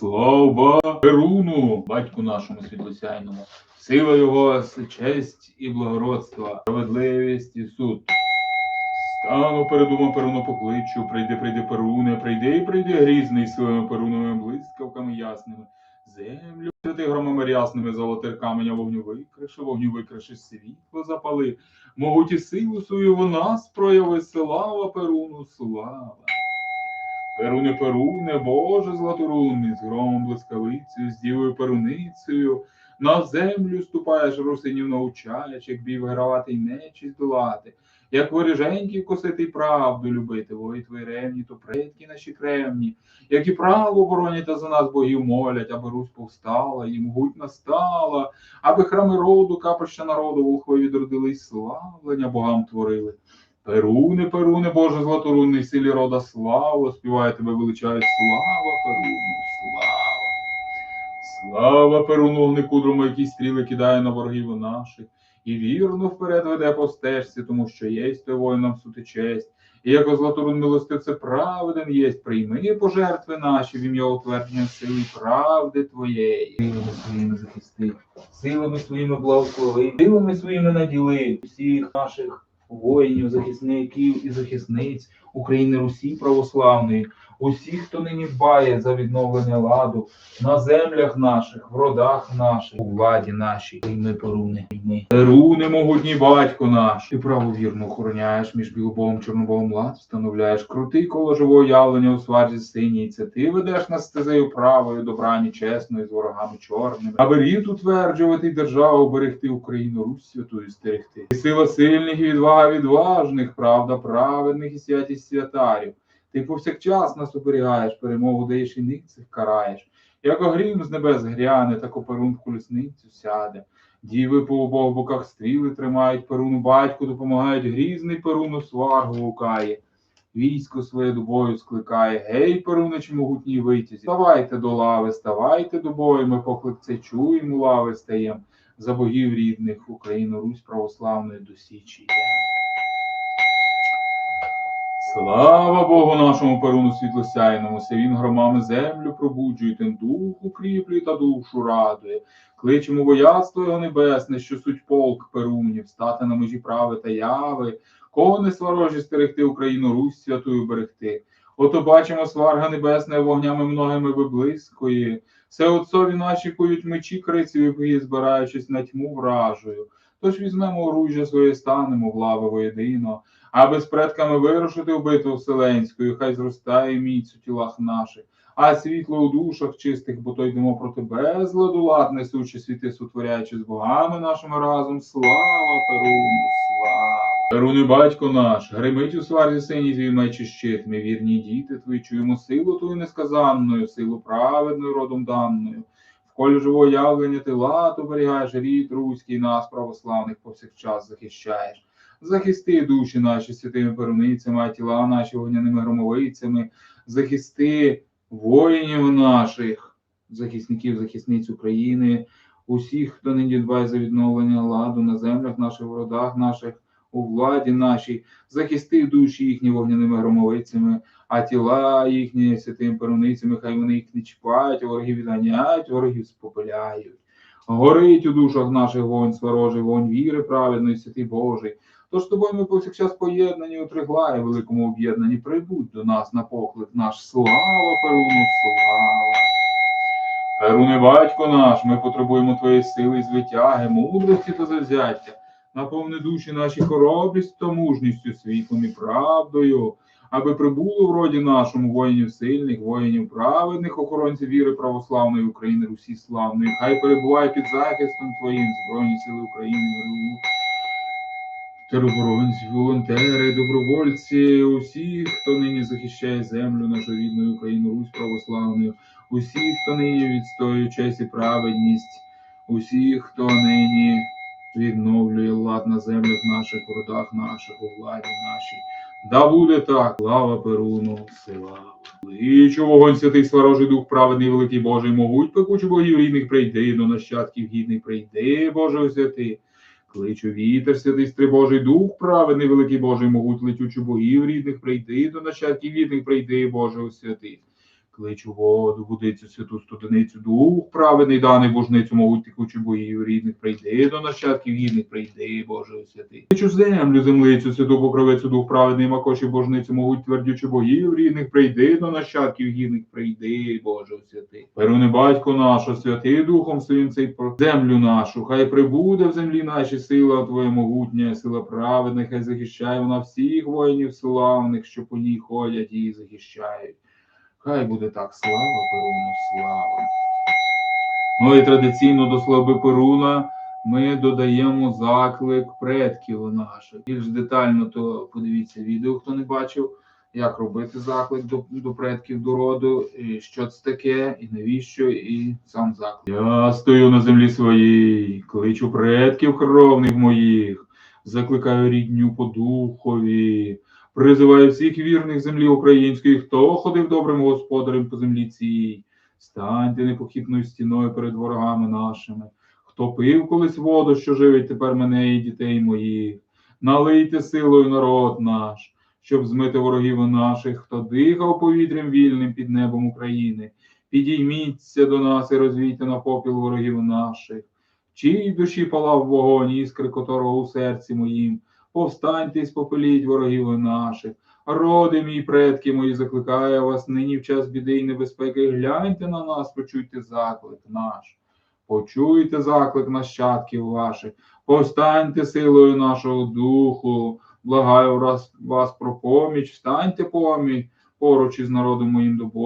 Слава Перуну, батьку нашому світлосяйному, сила його, честь і благородство, справедливість і суд. Стану передумав Перуну покличу, прийди, прийди, Перуне, прийди, прийди, грізний силами Перуновими блискавками ясними. Землю ти громами рясними, золотих каменя вогню викриши, вогню викриши, світло запали. Могуть і силу свою в нас прояви, слава Перуну, слава. Перуне, Перуне, Боже златорунний, з громом блискавицею, з дівою перуницею, на землю ступаєш, русинів научаєш, як бій вигравати й нечість долати, як воріженьків косити й правду любити, вої твої ревні, то предки наші кремні, як і право боронять, та за нас богів молять, аби Русь повстала, і могуть настала, аби храми роду, капища народу, волхові відродили й славлення богам творили. Перуне, Перуне, Боже златорунний, силі рода слава, співає тебе величає слава, Перуну, слава. Слава Перуну, огникудрому, який стріли кидає на ворогів наших, і вірно вперед веде по стежці, тому що єсть той воїнам сути честь. І як златорун милостивце праведен єсть, прийми пожертви наші в ім'я утвердження сили правди твоєї. Силами своїми захисти, силами своїми благослови, силами своїми наділи всіх наших воїнів, захисників і захисниць України Русі православної, усіх, хто нині дбає за відновлення ладу на землях наших, в родах наших, у владі нашій. Прийми, Перуне, прийми. Перуне, могутній батько наш. Ти правовірно охороняєш між білобогом чорнобогом лад, встановляєш крутий коло живого явлення у сварзі синій. Це ти ведеш нас стезею правою, добрані, чесною, з ворогами чорними. Аби рід утверджувати державу, берегти Україну, Русь святою стерегти. Ти сила сильних і відвага відважних, правда праведних і святість святарів. Ти повсякчас нас оберігаєш, перемогу даєш і ницих караєш. Як огрім з небес гряне, так у перун в сяде. Діви по обох боках стріли тримають, перуну батьку допомагають, грізний перуну сваргу гукає. Військо своє до бою скликає. Гей, перунич могутній витязі. Ставайте до лави, ставайте до бою, ми поклик це чуємо, лави стаєм. За богів рідних Україну, Русь православної до Січі. Слава Богу нашому Перуну світлосяйному, се він громами землю пробуджує, тим дух укріплює та душу радує. Кличемо вояцтво його небесне, що суть полк Перунів, стати на межі прави та яви, кого не сварожі стерегти Україну, Русь святую берегти. Ото бачимо сварга небесне вогнями многими виблискує. Все отцові наші кують мечі крицеві, збираючись на тьму вражою. Тож візьмемо оружжя своє, станемо в лави воєдино, аби з предками вирушити в битву вселенську, хай зростає міць у тілах наших, а світло у душах чистих, бо то йдемо проти безладу лад, несучи світи, сотворяючи з богами нашими разом. Слава Перуну, слава! Перуни, батько наш, гримить у сварзі синій твій меч і щит, ми вірні діти твої, чуємо силу твою несказанною, силу праведною родом даною. В колі живого явлення ти лад оберігаєш, рід руський нас, православних, повсякчас захищаєш. Захисти душі наші святими перуницями, а тіла наші вогняними громовицями, захисти воїнів наших, захисників, захисниць України, усіх, хто нині дбає за відновлення ладу на землях наших, в родах наших, у владі нашій, захисти душі їхні вогняними громовицями, а тіла їхні святими перуницями, хай вони їх не чіпають, ворогів відганяють, ворогів спопиляють. Горить у душах наших вогонь сворожий, вогонь віри праведної, святий Божий. Тож тобою ми повсякчас поєднані у триглаї великому об'єднанні. Прибудь до нас на поклик наш. Слава Перуну, слава! Перуне, батько наш, ми потребуємо твоєї сили і звитяги, мудрості та завзяття. Наповни душі наші хоробрістю та мужністю, світлом і правдою, аби прибуло в роді нашому воїнів сильних, воїнів праведних, охоронців віри православної України, Русі славної. Хай перебуває під захистом Твоїм Збройні сили України. Тероборонці, волонтери, добровольці, усі, хто нині захищає землю нашу рідну Україну, Русь православною, усі, хто нині відстоює честь і праведність, усі, хто нині відновлює лад на землях наших, в родах наших, у владі нашій. Да буде так, слава Перуну, слава. Личу вогонь святий сварожий дух, праведний, великий Божий, могуть пекучу богів рідних прийди, до нащадків гідних прийди, Боже святий. Кличу вітер, святий стрибожий дух, праведний, великий Божий, могуть летючу богів рідних прийти, до нащадків рідних прийти, Боже святий. Кличу воду, водицю святу студеницю, дух праведний даний божницю, мовуть текучі боїв рідних, прийди до нащадків гідних, прийди, Боже святий. Кличу землю, землицю, святу покровицю, дух праведний, макоші божницю, мовуть твердючі боїв рідних, прийди до нащадків гідних, прийди, Боже святий. Перуни батько наш, святий духом своїм цей землю нашу, хай прибуде в землі наші сила Твоя могутня, сила праведна, хай захищає вона всіх воїнів славних, що по ній ходять і захищають. Хай буде так, слава Перуну, слава. Ну і традиційно до слави Перуна ми додаємо заклик предків наших. Більш детально то подивіться відео, хто не бачив, як робити заклик до, до предків до роду, і що це таке, і навіщо, і сам заклик. Я стою на землі своїй, кличу предків кровних моїх, закликаю рідню по духові. Призиваю всіх вірних землі української, хто ходив добрим господарем по землі цій. Станьте непохитною стіною перед ворогами нашими. Хто пив колись воду, що живить тепер мене і дітей моїх. Налийте силою народ наш, щоб змити ворогів наших, хто дихав повітрям вільним під небом України. Підійміться до нас і розвійте на попіл ворогів наших. В чиїй душі палав вогонь, іскри котрого у серці моїм. Повстаньте і спопеліть ворогів наших. Роди мій, предки мої, закликаю вас нині в час біди і небезпеки. Гляньте на нас, почуйте заклик наш. Почуйте заклик нащадків ваших, повстаньте силою нашого духу, благаю вас, вас про поміч, встаньте поміч поруч із народом моїм до Бога.